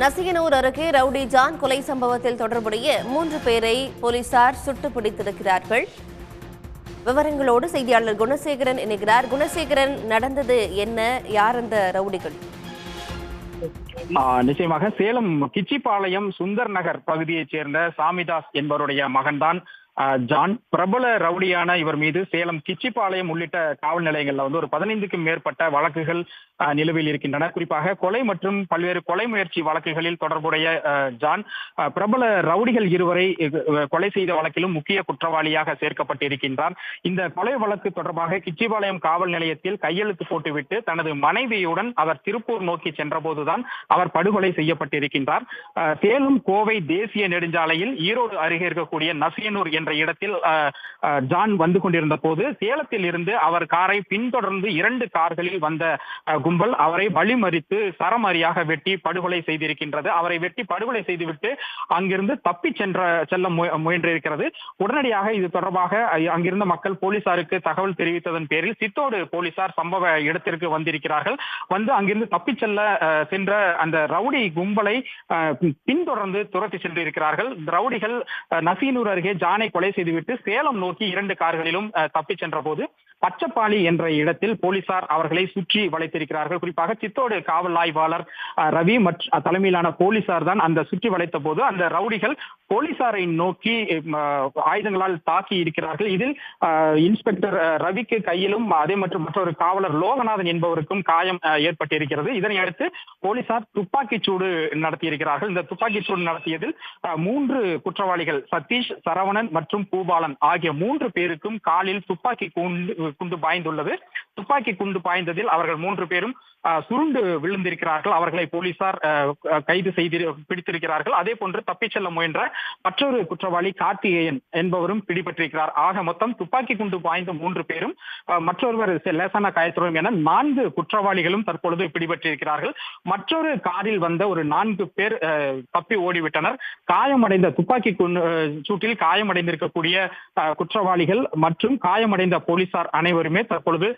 நசியனூர் அருகே rowdy John கொலை சம்பவத்தில் தொடர்புடைய மூன்று பேரை போலீசார் சுட்டு பிடித்திருக்கிறார்கள் விவரங்களோடு செய்தியாளர் குணசேகரன் இணைகிறார். குணசேகரன் நடந்தது என்ன? யார் அந்த ரவுடிகள்? நிச்சயமாக சேலம் கிச்சிபாளையம் சுந்தர் நகர் பகுதியைச் சேர்ந்த சாமிதாஸ் என்பவருடைய மகன்தான். ஜான் பிரபல ரவுடியான இவர் மீது சேலம் கிச்சிபாளையம் உள்ளிட்ட காவல் நிலையங்கள்ல வந்து ஒரு பதினைந்துக்கும் மேற்பட்ட வழக்குகள் நிலுவையில் இருக்கின்றன. குறிப்பாக கொலை மற்றும் பல்வேறு கொலை முயற்சி வழக்குகளில் தொடர்புடைய ஜான் பிரபல ரவுடிகள் இருவரை கொலை செய்த வழக்கிலும் முக்கிய குற்றவாளியாக சேர்க்கப்பட்டிருக்கின்றார். இந்த கொலை வழக்கு தொடர்பாக கிச்சிபாளையம் காவல் நிலையத்தில் கையெழுத்து போட்டுவிட்டு தனது மனைவியுடன் அவர் திருப்பூர் நோக்கி சென்றபோதுதான் அவர் படுகொலை செய்யப்பட்டிருக்கின்றார். அஹ், சேலம் கோவை தேசிய நெடுஞ்சாலையில் ஈரோடு அருகே இருக்கக்கூடிய நசியனூர் என்ற என்ற இடத்தில் ஜான் வந்து கொண்டிருந்த போது சேலத்தில் இருந்து அவர் காரை பின்தொடர்ந்து இரண்டு கார்களில் வந்த கும்பல் அவரை வழிமறித்து சரமாரியாக வெட்டி படுகொலை செய்திருக்கின்றது. அவரை வெட்டி படுகொலை செய்துவிட்டு அங்கிருந்து தப்பி சென்ற செல்ல முயன்றிருக்கிறது. உடனடியாக இது தொடர்பாக அங்கிருந்த மக்கள் போலீசாருக்கு தகவல் தெரிவித்ததன் பேரில் சித்தோடு போலீசார் சம்பவ இடத்திற்கு வந்திருக்கிறார்கள். வந்து அங்கிருந்து தப்பிச் செல்ல சென்ற அந்த ரவுடி கும்பலை பின்தொடர்ந்து துரத்தி சென்றிருக்கிறார்கள். ரவுடிகள் நசீனூர் அருகே ஜானை கொலை செய்துவிட்டு சேலம் நோக்கி இரண்டு கார்களிலும் தப்பி தப்பிச் சென்ற போது பச்சப்பாளி என்ற இடத்தில் போலீசார் அவர்களை சுற்றி வளைத்திருக்கிறார்கள். குறிப்பாக சித்தோடு காவல் ஆய்வாளர் ரவி மற்றும் தலைமையிலான போலீசார் தான் அந்த சுற்றி வளைத்த போது அந்த ரவுடிகள் போலீசாரை நோக்கி ஆயுதங்களால் தாக்கி இருக்கிறார்கள். இதில் இன்ஸ்பெக்டர் ரவிக்கு கையிலும் அதே மற்றும் மற்றொரு காவலர் லோகநாதன் என்பவருக்கும் காயம் ஏற்பட்டிருக்கிறது. இதனை அடுத்து போலீசார் துப்பாக்கிச் சூடு நடத்தியிருக்கிறார்கள். இந்த துப்பாக்கிச் சூடு நடத்தியதில் மூன்று குற்றவாளிகள் சதீஷ் சரவணன் மற்றும் பூபாலன் ஆகிய மூன்று பேருக்கும் காலில் துப்பாக்கி கூண்டு குண்டு பாய்ந்துள்ளது. துப்பாக்கி குண்டு பாய்ந்ததில் அவர்கள் மூன்று பேரும் சுருண்டு விழுந்திருக்கிறார்கள். அவர்களை போலீசார் கைது செய்து பிடித்திருக்கிறார்கள். அதே போன்று தப்பிச் செல்ல முயன்ற மற்றொரு குற்றவாளி கார்த்திகேயன் என்பவரும் பிடிபட்டிருக்கிறார். ஆக மொத்தம் துப்பாக்கி குண்டு பாய்ந்த மூன்று பேரும் மற்றொருவர் லேசான காயத்துடன் என நான்கு குற்றவாளிகளும் தற்பொழுது பிடிபட்டிருக்கிறார்கள். மற்றொரு காரில் வந்த ஒரு நான்கு பேர் தப்பி ஓடிவிட்டனர். காயமடைந்த துப்பாக்கி சூட்டில் காயமடைந்திருக்கக்கூடிய குற்றவாளிகள் மற்றும் காயமடைந்த போலீசார் அனைவருமே தற்பொழுது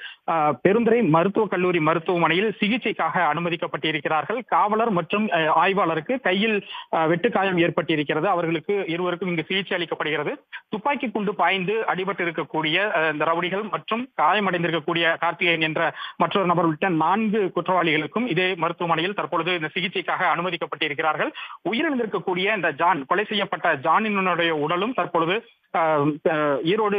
பெருந்துறை மருத்துவக் கல்லூரி மருத்துவமனையில் சிகிச்சைக்காக அனுமதிக்கப்பட்டிருக்கிறார்கள். காவலர் மற்றும் ஆய்வாளருக்கு கையில் வெட்டுக்காயம் ஏற்பட்டிருக்கிறது. அவர்களுக்கு இருவருக்கும் இங்கு சிகிச்சை அளிக்கப்படுகிறது. துப்பாக்கி குண்டு பாய்ந்து அடிபட்டிருக்கக்கூடிய இந்த ரவுடிகள் மற்றும் காயமடைந்திருக்கக்கூடிய கார்த்திகேயன் என்ற மற்றொரு நபர் உள்ளிட்ட நான்கு குற்றவாளிகளுக்கும் இதே மருத்துவமனையில் தற்பொழுது இந்த சிகிச்சைக்காக அனுமதிக்கப்பட்டிருக்கிறார்கள். உயிரிழந்திருக்கக்கூடிய இந்த ஜான் கொலை செய்யப்பட்ட ஜானினுடைய உடலும் தற்பொழுது ஈரோடு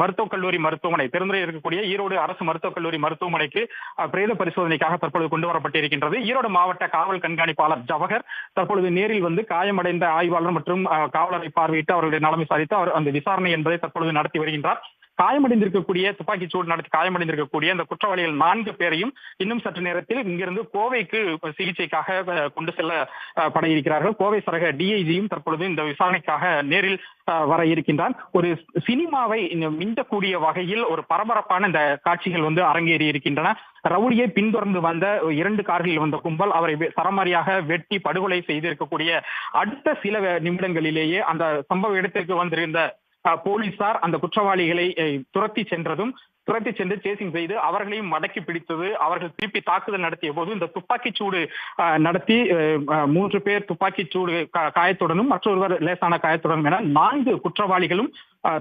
மருத்துவக் கல்லூரி மருத்துவமனை பெருந்துறை இருக்கக்கூடிய ஈரோடு அரசு மருத்துவக் கல்லூரி மருத்துவமனைக்கு பிரேத பரிசோதனைக்காக தற்பொழுது கொண்டு வரப்பட்டிருக்கின்றது. ஈரோடு மாவட்ட காவல் கண்காணிப்பாளர் ஜவஹர் தற்பொழுது நேரில் வந்து காயமடைந்த ஆய்வாளர் மற்றும் காவலரை பார்வையிட்டு அவர்களுடைய நலம் விசாரித்து அவர் அந்த விசாரணை என்பதை தற்பொழுது நடத்தி வருகின்றார். காயமடைந்திருக்கக்கூடிய துப்பாக்கி சூடு நடத்தி காயமடைந்திருக்கக்கூடிய அந்த குற்றவாளிகள் நான்கு பேரையும் இன்னும் சற்று நேரத்தில் இங்கிருந்து கோவைக்கு சிகிச்சைக்காக கொண்டு செல்ல பட இருக்கிறார்கள் கோவை சரக டிஐஜியும் தற்பொழுது இந்த விசாரணைக்காக நேரில் வர இருக்கின்றான். ஒரு சினிமாவை இன்னும் மிஞ்சக்கூடிய வகையில் ஒரு பரபரப்பான இந்த காட்சிகள் வந்து அரங்கேறி இருக்கின்றன. ரவுடியை பின்தொடர்ந்து வந்த இரண்டு கார்களில் வந்த கும்பல் அவரை சரமாரியாக வெட்டி படுகொலை செய்திருக்கக்கூடிய அடுத்த சில நிமிடங்களிலேயே அந்த சம்பவ இடத்திற்கு வந்திருந்த போலீசார் அந்த குற்றவாளிகளை துரத்தி சென்றதும் துரத்தி சென்று சேசிங் செய்து அவர்களையும் மடக்கி பிடித்தது. அவர்கள் திருப்பி தாக்குதல் நடத்திய போது இந்த துப்பாக்கி சூடு நடத்தி மூன்று பேர் துப்பாக்கி சூடு காயத்துடனும் மற்றொருவர் லேசான காயத்துடனும் என நான்கு குற்றவாளிகளும்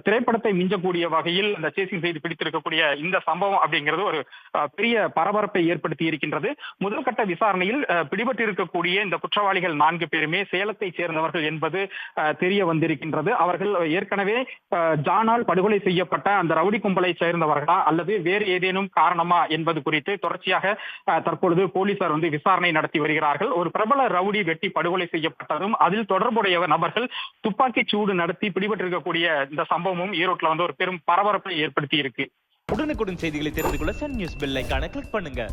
திரைப்படத்தை மிஞ்சக்கூடிய வகையில் அந்த சேசிங் செய்து பிடித்திருக்கக்கூடிய இந்த சம்பவம் அப்படிங்கிறது ஒரு பெரிய பரபரப்பை ஏற்படுத்தி இருக்கின்றது. முதல் கட்ட விசாரணையில் பிடிபட்டிருக்கக்கூடிய இந்த குற்றவாளிகள் நான்கு பேருமே சேலத்தை சேர்ந்தவர்கள் என்பது தெரிய வந்திருக்கின்றது. அவர்கள் ஏற்கனவே ஜானால் படுகொலை செய்யப்பட்ட அந்த ரவுடி கும்பலை சேர்ந்தவர்களா அல்லது வேறு ஏதேனும் காரணமா என்பது குறித்து தொடர்ச்சியாக தற்பொழுது போலீசார் வந்து விசாரணை நடத்தி வருகிறார்கள். ஒரு பிரபல ரவுடி வெட்டி படுகொலை செய்யப்பட்டதும் அதில் தொடர்புடைய நபர்கள் துப்பாக்கி சூடு நடத்தி பிடிபட்டிருக்கக்கூடிய இந்த சம்பவமும் ஈரோட்டில் வந்து ஒரு பெரும் பரபரப்பை ஏற்படுத்தி இருக்கு உடனுக்குடன் செய்திகளை தெரிந்து கொள்ள சன் நியூஸ் பெல் ஐக்கான கிளிக் பண்ணுங்க.